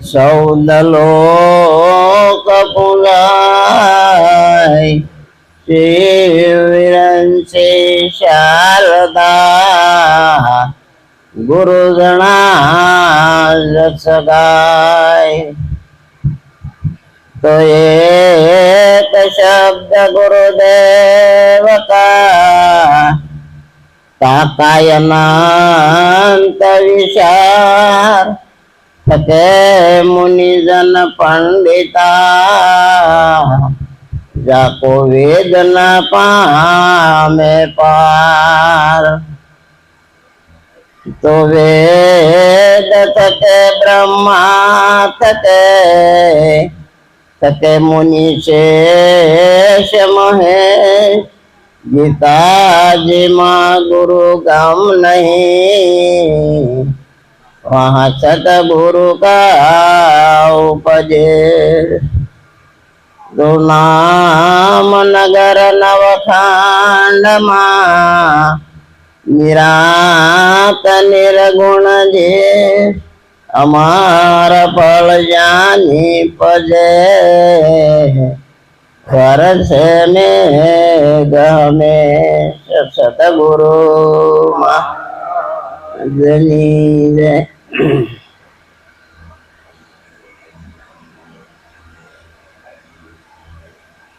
सौदलोक पुलाय। श्रीविरंसे शारदा। गुरुजणा रसगाय तो एक शब्द गुरुदेव का। ગુરુદેવ કા કાકાયનાંત વિચાર થકે મુનિજન પંડિતા જાકો વેદ ન પામે પાર. તો વેદ થકે બ્રહ્મા થકે થકે મુનિ શેષ મહેશ ગીતાજીમાં ગુરુ ગમ નહીં. વહાં સતગુરુ કા ઉપજે. નામ નગર નવખાંડમાં નિરાત નિર્ગુણ જે અમાર પળ જાની પજે કરશે ને ગમે સતગુરુ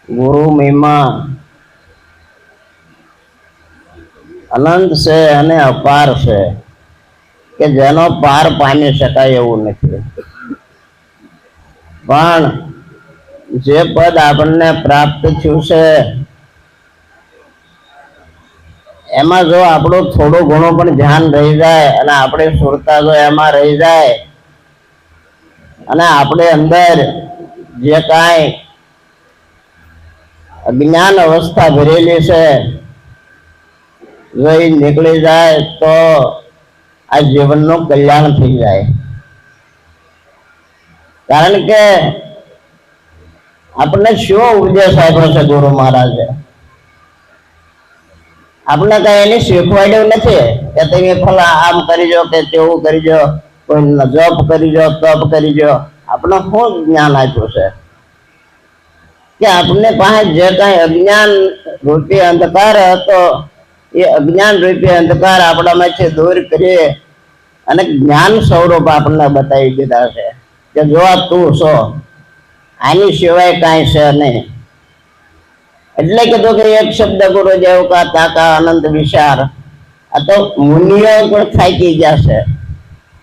ગુરુ મહિમા અનંત છે અને અપાર છે, કે જેનો પાર પામી શકાય એવું નથી. પણ જે પદ આપણને પ્રાપ્ત થયું છે, એમાં જો આપણું થોડું ઘણું પણ ધ્યાન રહી જાય અને આપણી સુરતા જો એમાં રહી જાય અને આપણે અંદર જે કાંઈ અજ્ઞાન અવસ્થા ભરેલી છે, જો એ નીકળી જાય તો આ જીવનનું કલ્યાણ થઈ જાય. કારણ કે આપણને શું ઉપદેશ આપ્યો છે ગુરુ મહારાજે? આપણે કઈ એની શીખવાડ્યું નથી? કે તમે ફલા આમ કરીજો કે તેવું કરીજો કોઈ જપ કરીજો, તપ કરીજો. આપણે શું જ્ઞાન આપ્યું છે? કે આપણે પાસે જે કઈ અજ્ઞાન રૂપી અંધકાર હતો, એ અજ્ઞાન રૂપી અંધકાર આપણામાંથી દૂર કરીએ અને જ્ઞાન સ્વરૂપ આપણને બતાવી દીધા છે. કે જો આ તું છો આની સિવાય કાંઈ છે નહીં. એટલે કીધું કે એક શબ્દ ગુરુ જેવ કા તાકા આનંદ વિચાર આ તો મુનિઓ પણ થાકી ગયા છે.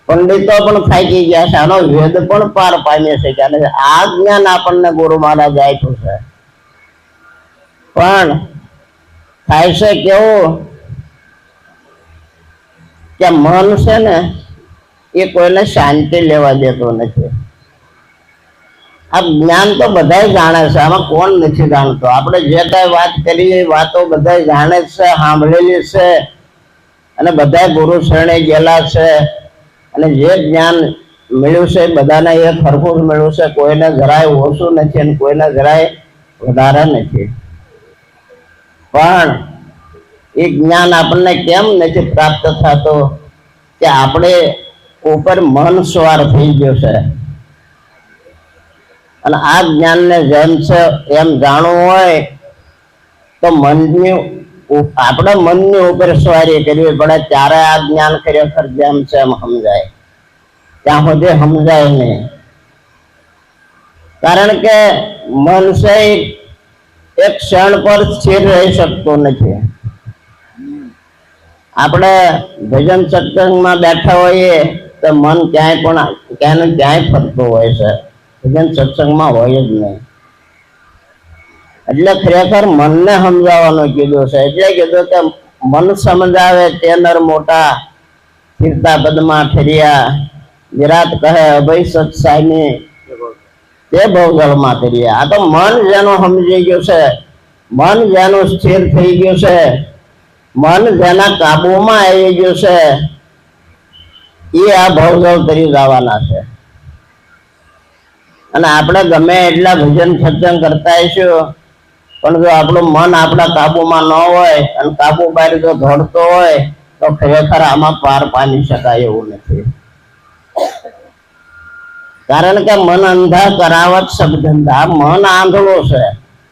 પંડિતો પણ થાકી ગયા છે. આનો વેદ પણ પાર પામી છે કે આ જ્ઞાન આપણને ગુરુ મહારાજ આપ્યું છે. પણ થાય છે કેવું? કે મન છે ને એ કોઈને શાંતિ લેવા દેતો નથી. આ જ્ઞાન તો બધા જાણે છે, આમાં કોણ નથી જાણતો? આપણે જે કઈ વાત કરીએ એ વાતો બધા જાણે છે, સાંભળેલી છે, અને બધા ગુરુ શરણે ગયેલા છે, અને જે જ્ઞાન મળ્યું છે બધાને એ જ મળ્યું છે, કોઈને જરાય ઓછું નથી અને કોઈને જરાય વધારે નથી. પણ એ જ્ઞાન આપણને કેમ નથી પ્રાપ્ત થતો? કે આપણે ઉપર મન સવાર થઈ ગયો છે. અને આ જ્ઞાનને જેમ છે એમ જાણવું હોય, તો મનની આપણે મનની ઉપર સવારી કરવી પડે, ત્યારે આ જ્ઞાન ખરેખર જેમ છે એમ સમજાય. ત્યાં સુધી સમજાય નહીં. કારણ કે મન એક ક્ષણ પર સ્થિર રહી શકતું નથી. આપણે ભજન સત્સંગમાં બેઠા હોઈએ, તો મન ક્યાંય પણ, ક્યાંય ને ક્યાંય ફરતું હોય છે. ભજન સત્સંગમાં હોય જ નહીં. એટલે ખરેખર મનને સમજાવવાનું કીધું છે. એટલે કીધું કે મન સમજાવે તે નર મોટા ફીરતા પદમાં ફેર્યા. વિરાટ કહે, અભય સત્સાઈની તે ભવજળમાં ફેર્યા. આ તો મન જેનું સમજી ગયું છે. મન જેનું સ્થિર થઈ ગયું છે. મન જેના કાબુમાં આવી ગયું છે. એ આ ભવજળ તરી જવાના છે. અને આપણે ગમે એટલા ભજન સત્સંગ કરતા હશું પણ જો આપણું મન આપણા કાબુમાં ન હોય, અને કાબુ બહાર જો ધડતો હોય, તો ખરેખર આમાં પાર પામી શકાય એવું નથી. કારણ કે મન અંધા કરાવત શબ્દંધા મન આંધળો છે.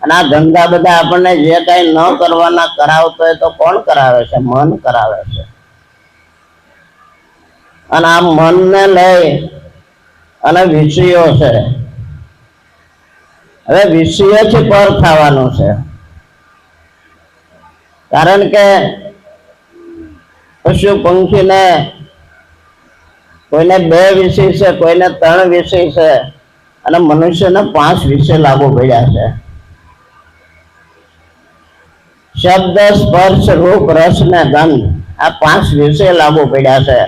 અને આ ધંધા બધા આપણને જે કઈ ન કરવાના કરાવતો હોય તો કોણ કરાવે છે? મન કરાવે છે. અને આ મનને લઈ અને વિષયો છે. હવે વિષયોથી પર થવાનું છે. કારણ કે પશુ પંખીને કોઈને બે વિષય છે, કોઈને ત્રણ વિષય છે, અને મનુષ્યને પાંચ વિષય લાગુ પડ્યા છે. શબ્દ, સ્પર્શ, રૂપ, રસ ને ગંધ આ પાંચ વિષય લાગુ પડ્યા છે.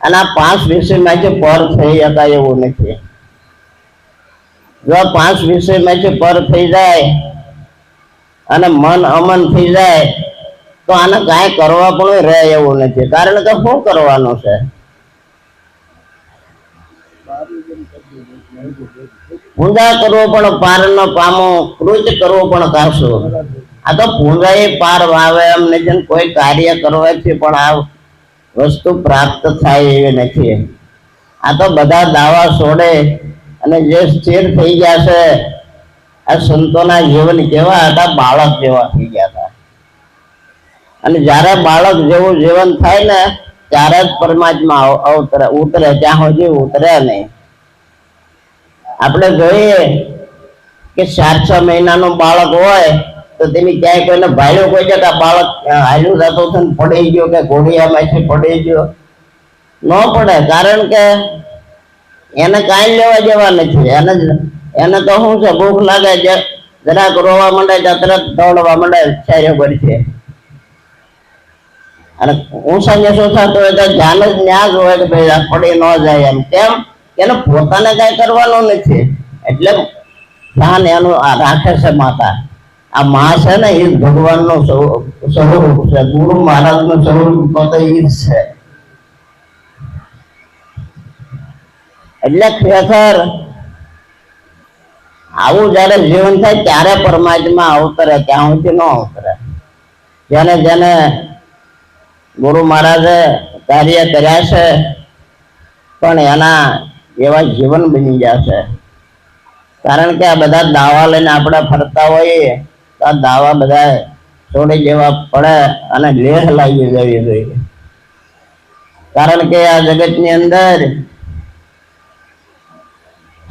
અને આ પાંચ વિષયમાંથી પર થઈ શકાય એવું નથી. જો પાંચ વિષયમાંથી પર થઈ જાય અને મન અમન થઈ જાય, તો આને કાંઈ કરવા પણ રહે એવું નથી. કારણ કે શું કરવાનું છે? પૂજા કરવો પણ પાર ન પામો, કૃત કરવો પણ કાશો આ તો પૂંજાએ પાર વાવે એમ નથી કોઈ કાર્ય કરવાથી પણ આ વસ્તુ પ્રાપ્ત થાય એવી નથી. આ તો બધા દાવા છોડે અને જે સ્થિર થઈ ગયા છે, આ સંતોના જીવન કેવા હતા, બાળક જેવા થઈ ગયા હતા. અને જ્યારે બાળક જેવું જીવન થાય ને, ત્યારે જ પરમાત્મા અવતરે, ઉતરે. ત્યાં સુધી ઉતરે નહીં. આપણે જોઈએ કે ચાર છ મહિનાનું બાળક હોય, તો તેની ક્યાંય કોઈને ભાઈઓ કોઈ છે બાળક હાલ્યું જતો હતો ને, પડી ગયો કે ઘોડિયામાંથી પડી ગયો. ન પડે. કારણ કે એને કાંઈ લેવા જેવા નથી. એને એને તો શું છે, ભૂખ લાગે છે, જરાક રોવા માંડે છે, તરત દોડવા માંડે છાર્યો છે અને ઊંસા ને શું થતું હોય તો ધ્યાન જ ન્યા જ હોય કે ભાઈ પડી ન જાય એમ. કેમ? એને પોતાને કઈ કરવાનું નથી. એટલે ધ્યાન એનું રાખે છે માતા. આ માં છે ને, એ ભગવાનનું સ્વરૂપ છે. ગુરુ મહારાજનું સ્વરૂપ તો એ જ છે. એટલે ખરેખર આવું જયારે જીવન થાય ત્યારે પરમાત્મા અવતરે, ત્યાં સુધી ન અવતરે. જેને જેને ગુરુ મહારાજે કાર્ય કર્યા છે, પણ એના એવા જીવન બની ગયા છે. કારણ કે આ બધા દાવા લઈને આપણે ફરતા હોઈએ, તો આ દાવા બધા છોડી દેવા પડે અને લેહ લાગી જવી જોઈએ. કારણ કે આ જગતની અંદર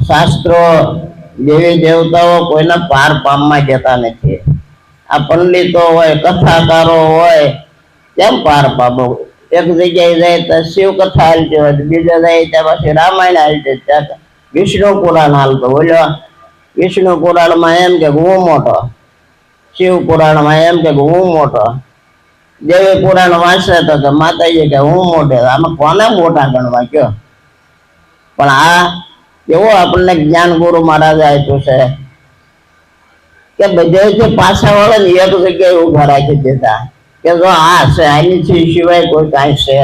શાસ્ત્રો દેવી દેવતાઓ કોઈના પાર પામમાં જતા નથી. આ પંડિતો હોય, કથાકારો હોય, કેમ પાર પામો? એક જગ્યાએ જાય તો શિવ કથા હાલતી હોય બીજા જાય ત્યાં પછી રામાયણ હાલતી ત્યાં વિષ્ણુ પુરાણ હાલતો બોલ્યો વિષ્ણુ પુરાણમાં એમ કે હું મોટો. શિવ પુરાણમાં એમ કે હું મોટો. દેવી પુરાણ વાંચે તો કે માતાજી કે હું મોટે. આમાં કોને મોટા ગણવા કયો પણ આ કેવો આપણને જ્ઞાન ગુરુ મહારાજે આપ્યું છે. કે બધે પાછા વાળા ને એક જગ્યાએ ઊભા રાખી દીધા કે જો આ છે, આની સિવાય કોઈ કાંઈ છે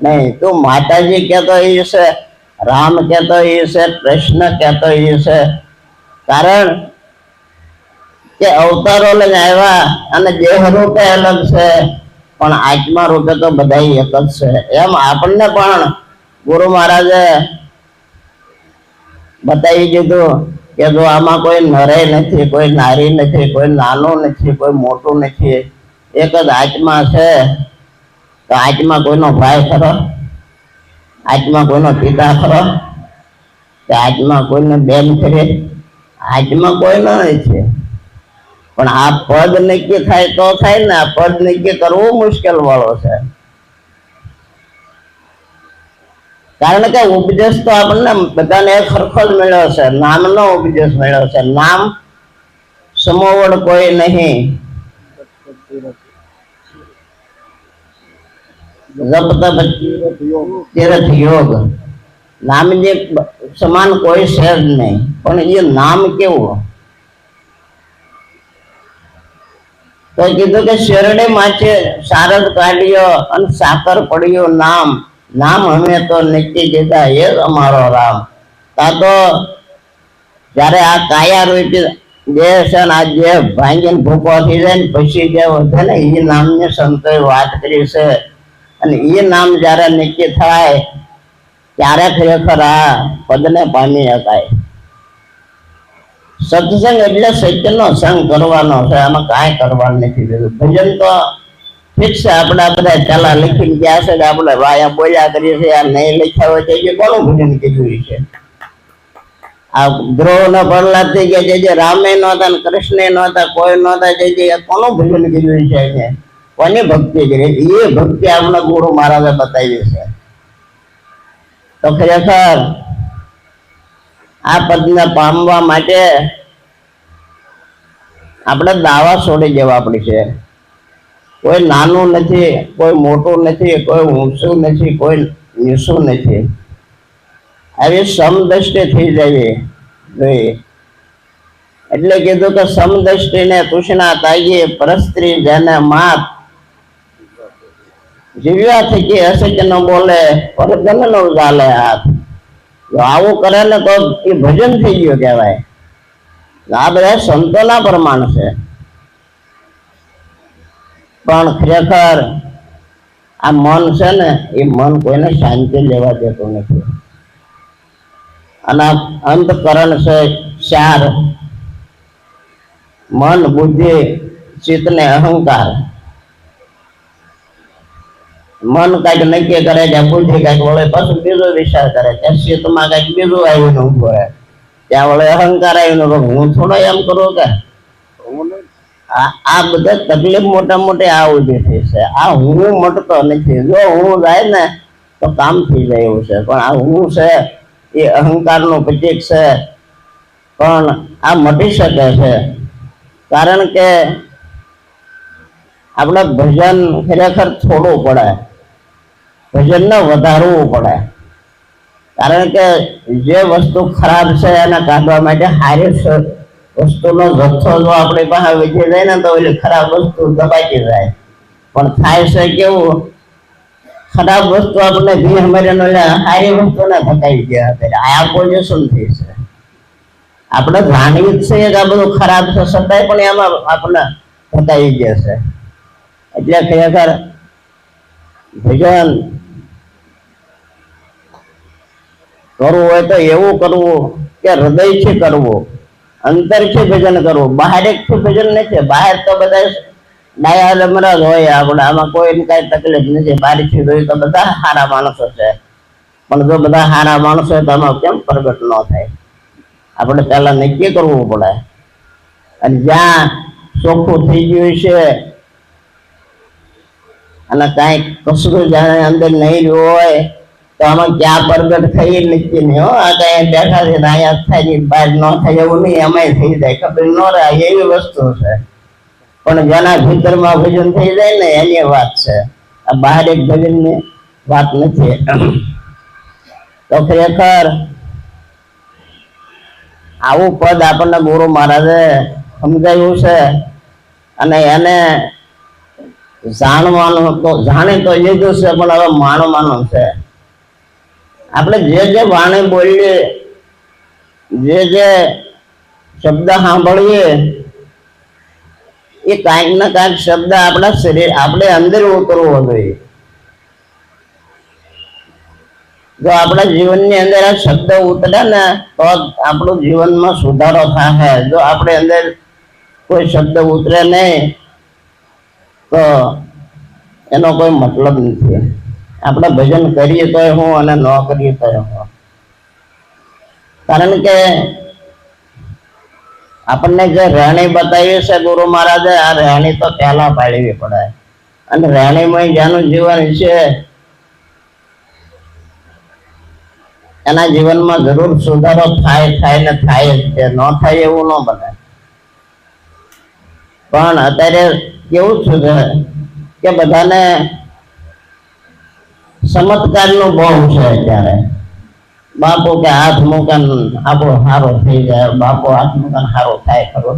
નહીં. તું માતાજી કહેતો એ છે, રામ કહેતો એ છે, કૃષ્ણ કહેતો એ છે. કારણ કે અવતારો લઈને આવ્યા અને દેહ રૂપે અલગ છે, પણ આત્મા રૂપે તો બધા એક જ છે. એમ આપણને પણ ગુરુ મહારાજે બતાવી દીધું કે જો આમાં કોઈ નરે નથી, કોઈ નારી નથી, કોઈ નાનું નથી, કોઈ મોટું નથી, એક જ આત્મા છે, તો આત્મા કોઈનો ભાઈ ખરો? આત્મા કોઈનો પિતા ખરો? કે આત્મા કોઈને બેન ખરી? આત્મા કોઈનો છે. પણ આ પદ નક્કી થાય તો થાય ને, આ પદ નક્કી કરવું મુશ્કેલ વાળો છે. કારણ કે ઉપદેશ તો આપણને બધાને સરખો જ મળ્યો છે. નામનો ઉપદેશ મળ્યો છે. નામ સમોવડ કોઈ નહીં. તીર્થ સમાન કોઈ છે નહીં. પણ એ નામ કેવું? તો કીધું કે શેરડે માચે સારદ કાઢ્યો અને સાકર પડ્યો નામ. નામ અમે તો નિત્ય કીધા એ અમારો રામ. તા તો જ્યારે આ કાયા રૂપી દેહ છે આ દેહ ભાંગીને ભૂકો થઈ જાય ને પછી જે વધે ને એ નામની સંતોએ વાત કરી છે. અને એ નામ જ્યારે નક્કી થાય, ત્યારે ખરેખર આ પદને પામી શકાય. સત્સંગ એટલે સત્યનો સંગ કરવાનો છે, આમાં કાંઈ કરવાનું નથી. ભજન તો ઠીક છે બધા ચાલા લખીને ગયા છે આપણે વાયા બોલ્યા કરીએ છીએ, આ નહીં લખ્યા હોય તો કોનું ભજન કીધું છે? આ દ્રોહ ન પ્રહલાદ થઈ ગયા, જે રામે નહોતા ને કૃષ્ણ નહોતા કોઈ નહોતા જે જે કોનો ભજન કીધું છે કોની ભક્તિ કરી? એ ભક્તિ આપણે ગુરુ મહારાજે બતાવી છે. તો ખરેખર આ પદને પામવા માટે આપણે દાવા છોડી જવા પડશે. છે કોઈ નાનું નથી, કોઈ મોટું નથી, કોઈ ઊંચું નથી, કોઈ નીચું નથી. આવી સમદ્રષ્ટિ થઈ જવી. જોઈએ. એટલે કીધું કે સમદ્રષ્ટિને તૃષ્ણા તાજી પરસ્ત્રી જેને માત. જીવ્યા થકી કે ન બોલે પરજન નો ચાલે હાથ. આવું કરે ને તો એ ભજન થઈ ગયું કહેવાય. આ બધા સંતોના પ્રમાણ છે. પણ ખરેખર આ મન છે ને, એ મન કોઈને શાંતિ લેવા દેતું નથી. અને અંતકરણ છે ચાર. મન, બુદ્ધિ, ચિત્ત ને અહંકાર. મન કંઈક નક્કી કરે છે, બુદ્ધિ કંઈક વળે, પછી બીજો વિચાર કરે છે, ચિત્તમાં કંઈક બીજું આવીને ઊભો રહે. ત્યાં વળે અહંકાર આવીને હું થોડો એમ કરું કે આ બધા તકલીફ મોટા મોટી આ ઊભી થઈ છે. આ હું મટતો નથી. જો હું જાય ને, તો કામ થઈ જાય એવું છે. પણ આ હું છે, એ અહંકારનું પ્રતીક છે. પણ આ મટી શકે છે. કારણ કે આપણે ભજન ખરેખર છોડવું પડે. ભજનને વધારવું પડે. કારણ કે જે વસ્તુ ખરાબ છે એને કાઢવા માટે હારી વસ્તુનો જથ્થો જો આપણી પાસે વેચી જાય ને તો એટલે ખરાબ વસ્તુ દબાઈ જાય. પણ થાય છે કેવું? ખરાબ વસ્તુ આપણને ભી અમારે સારી વસ્તુને ધકાઈ ગયા આ પોઝિશન થઈ છે. આપણે જાણીએ જ છે કે આ બધું ખરાબ છે છતાંય પણ એમાં આપણને ધકાઈ ગયા છે. એટલે ખરેખર ભજન કરવું હોય તો એવું કરવું કે હૃદયથી કરવું. અંતરથી ભજન કરવું. બહાર બહારેથી ભજન નથી. બહાર તો બધા ડાયા રમરા જ હોય આપણે. આમાં કોઈ કઈ તકલીફ નથી. બહારથી જોઈએ તો બધા સારા માણસો છે. પણ જો બધા સારા માણસો હોય તો આમાં કેમ પ્રગટ ન થાય? આપણે પહેલા નક્કી કરવું પડે. અને જ્યાં ચોખ્ખું થઈ ગયું છે, અને કાંઈ કશું જાણે અંદર નહીં રહ્યું હોય તો આમાં ક્યાં પ્રગટ થઈ નક્કી નહીં હો. આ કઈ બેઠા છે અહીંયા થાય બહાર ન થાય એવું નહીં, એમાંય થઈ જાય. ખબર ન રહે એવી વસ્તુ છે. પણ જેના ભીતરમાં ભજન થઈ જાય ને, એની વાત છે. આ બહાર એક ભજનની વાત નથી. તો ખરેખર આવું પદ આપણને ગુરુ મહારાજે સમજાયું છે. અને એને જાણવાનું તો, જાણે તો લીધું છે, પણ હવે માણવાનું છે. આપણે જે જે વાણી બોલીએ, જે જે શબ્દ સાંભળીએ, એ કાંઈક ને કાંઈક શબ્દ આપણા શરીર, આપણે અંદર ઉતરવો જોઈએ. જો આપણા જીવનની અંદર આ શબ્દ ઉતરે ને, તો આપણું જીવનમાં સુધારો થાય જો આપણે અંદર કોઈ શબ્દ ઉતરે નહીં, તો એનો કોઈ મતલબ નથી. આપણે ભજન કરીએ તો હું અને ન કરીએ તો હું. કારણ કે આપણને જે રહેણી બતાવી છે ગુરુ મહારાજે, આ રહેણી તો પહેલા પાડવી પડે. અને રહેણીમાં જેનું જીવન છે, એના જીવનમાં જરૂર સુધારો થાય થાય ને થાય જ ન થાય એવું ન બને. પણ અત્યારે કેવું છે કે બધાને ચમત્કારનું બહુ છે અત્યારે. બાપો કે હાથ મુકાન આપણો સારો થઈ જાય, બાપો હાથ મુકાન સારો થાય ખરો.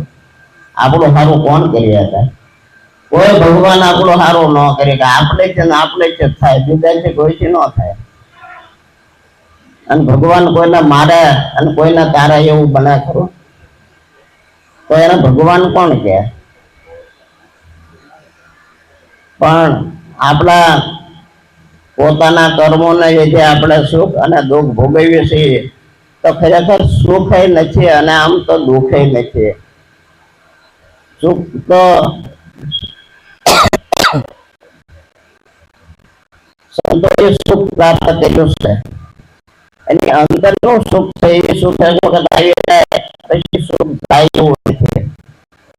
આપણું સારું કોણ કરી હતા કોઈ ભગવાન આપણો સારો ન કરે કે આપણે છે ને આપણે જ થાય, બીજા છે કોઈથી ન થાય. અને ભગવાન કોઈને મારે અને કોઈને તારા એવું બને ખરું? તો એને ભગવાન કોણ કહે? પણ આપણા પોતાના કર્મોને લીધે આપણે સુખ અને દુઃખ ભોગવીએ છીએ. તો ખરેખર સુખ નથી અને આમ તો દુઃખ નથી. સુખ તો સુખ પ્રાપ્ત કર્યું છે. એની અંદરનું સુખ છે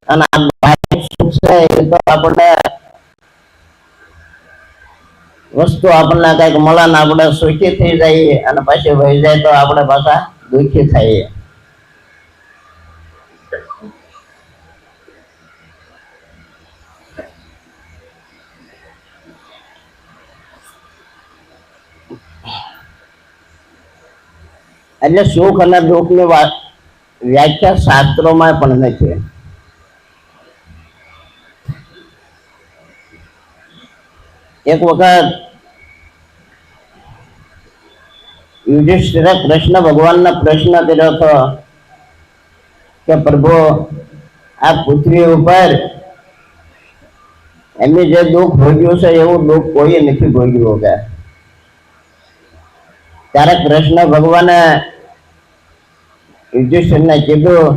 અને આ સુખ છે એ તો આપણે વસ્તુ આપણને કંઈક મળે ને આપણે સુખી થઈ જઈએ અને પછી વહી જાય તો આપણે પાછા દુઃખી થઈએ. એટલે સુખ અને દુઃખની વ્યાખ્યા શાસ્ત્રોમાં પણ નથી. એક વખત યુધિષ્ઠિરે કૃષ્ણ ભગવાનને પ્રશ્ન કર્યો હતો કે પ્રભુ, આ પૃથ્વી ઉપર એમને જે દુઃખ ભોગ્યું છે, એવું દુઃખ કોઈ નથી ભોગ્યું કે ત્યારે કૃષ્ણ ભગવાને યુધિષ્ઠિરને કીધું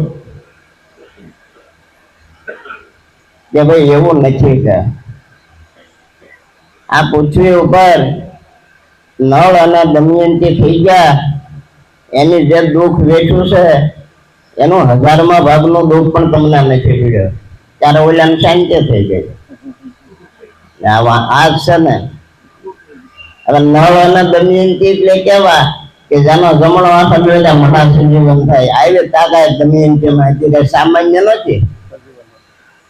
કે ભાઈ, એવું નથી કે આ પૃથ્વી ઉપર નળ અને દમયંતી થઈ ગયા. એની જે દુઃખ વેઠું છે, એનો હજારમાં ભાગનો દુઃખ પણ તમને નથી મળ્યો. ત્યારે ઓલાને શાંતિ થઈ ગઈ. આવા આ છે ને, હવે નળ અને દમયંતી એટલે કેવા કે જેનો જમણો હાથ એટલે મોટા સંજીવન થાય. આવી તાકાત દમયંતીમાં કઈ સામાન્ય નથી.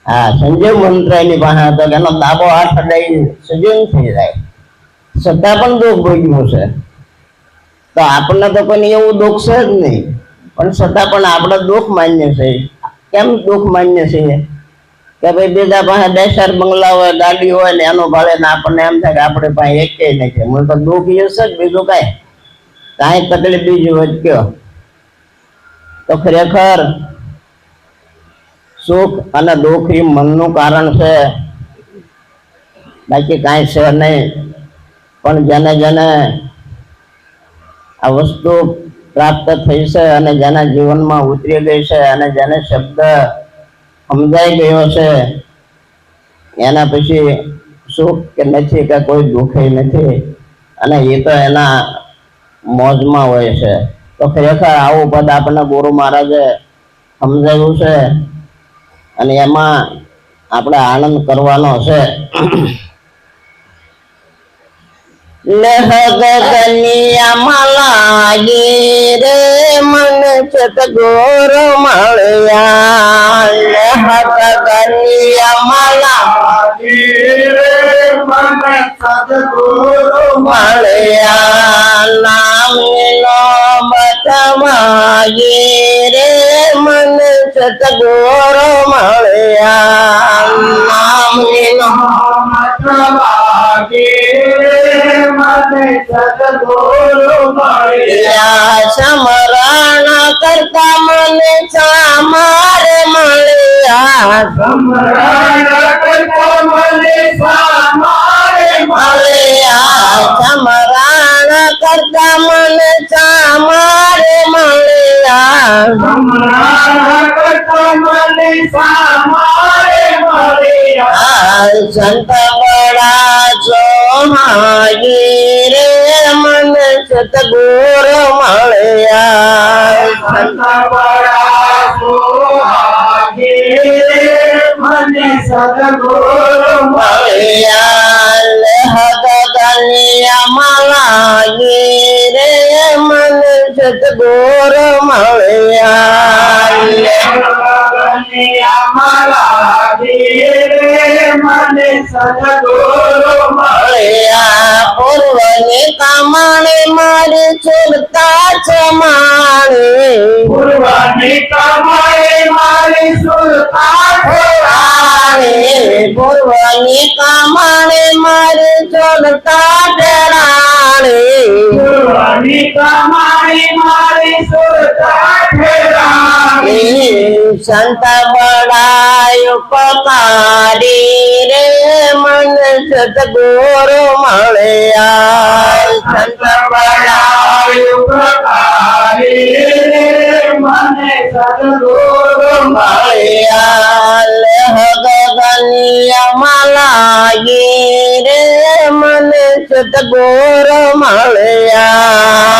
હા, સંજીવ મંત્ર એની પાસે હતો એનો દાબો હાથ અડાઈ સજીવન થઈ જાય. છતાં પણ દુઃખ ભોગ્યું છે. તો આપણને તો કોઈ એવું દુઃખ છે જ નહીં. પણ છતાં પણ આપણે દુઃખ માન્ય છે કેમ દુઃખ માન્ય છે કે ભાઈ બીજા પાસે બે ચાર બંગલા હોય, ગાડી હોય ને એનું ભાડે ને આપણને એમ થાય કે આપણે પાસે એકે નથી મને તો દુઃખ એ છે જ બીજું કાંઈ. કાંઈ તકલીફ બીજું હોય તો કયો? તો ખરેખર સુખ અને દુઃખ એ મનનું કારણ છે. બાકી કાંઈ છે નહીં. પણ જેને જેને આ વસ્તુ પ્રાપ્ત થઈ છે અને જેના જીવનમાં ઉતરી ગઈ છે અને જેને શબ્દ સમજાઈ ગયો છે, એના પછી સુખ કે નથી કે કોઈ દુઃખ નથી. અને એ તો એના મોજમાં હોય છે. તો ખરેખર આવું પદ આપણને ગુરુ મહારાજે સમજાવ્યું છે અને એમાં આપણે આનંદ કરવાનો છે. લાગી રે મન સતગોર મળ્યા લહગનિયા મળ્યા નામનો બતવાગી રે મન સતગોર મળ્યા યા સમરણ કરતા મને સામારે મળ્યા સમરણ કરતા મને સામારે આ. સંત બડા સોહાગી રે મન સતગુર મળ્યા સંત મળ્યા મલાગી રે મન સતગુર મળ્યા મળ્યા પૂર્વની કમાણે મારી છૂટતા સમાણી પૂર્વાની કમાઈ મારી સુલતા રાણી પૂર્વની કમાણે મારી છૂટતા રાણી પૂર્વાની મારી સુરતા સંત બળાય પકારી રે મન સતગુરુ મળ્યા. સંત બળાય પકારી રે. મને સદગુરુ મળ્યા મળ્યા ગગનિયા લાગી રે મન સતગુરુ મળ્યા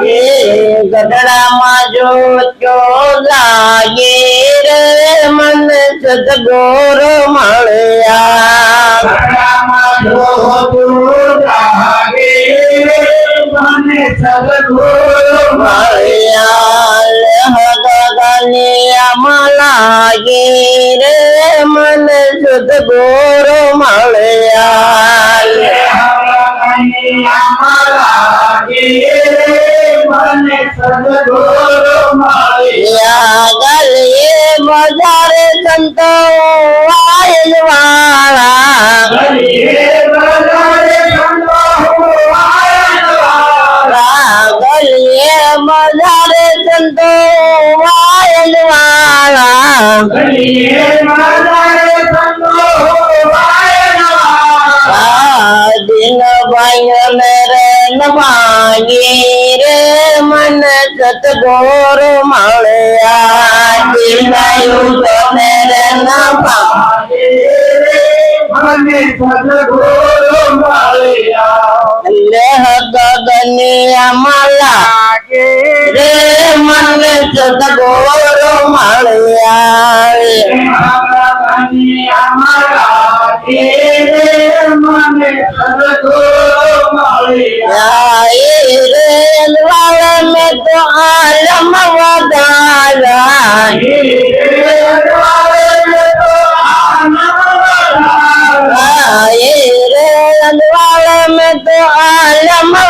બેસાડે. ગઢડામાં જો ચો લાગે રે મન સદગોર મળ્યા ઘડામાં જોતું જાગે, મને સદગુરુ મળ્યા. મળ્યા લાગે રે મન સદગુરુ મળ્યા ગલીએ બજારે સંતો વાયલ વાળા ગલીએ બજારે સંતો વાયલ વાળા ગલીએ. દિન ભાઈને રે નવાગી રે મન સતગોર મળ્યા દિન યુગને રે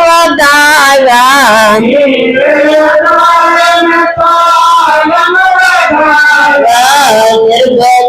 वदाला रेल वाले में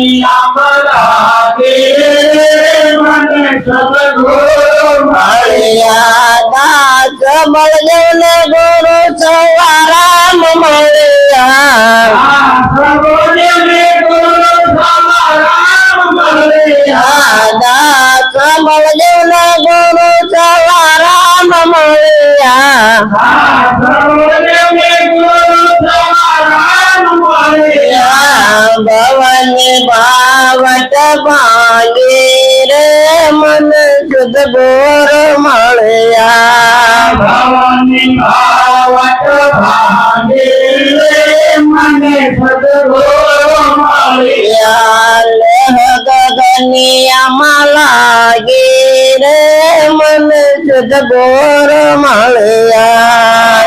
ગગનિયા માલા રે મન સદગુર મળ્યા મળ્યા દાસ મળજન ગુરુ સવારામ મળ્યા દાસ મળજન ગુરુ સવારામ મળ્યા ભવાની ભાવટ ભાગી રે મન શુદ્ધ ગોર મળ્યા. ભવન ભાવટ ભાગે રે મન શુદ્ધ ગોર મળ્યા. બતવાગે રે મન શુદ્ધ ગોર મળ્યા.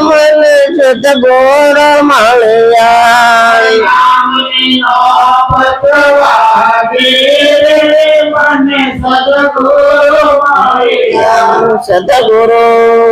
મને સદગુરુ મળ્યા સદગુરુ.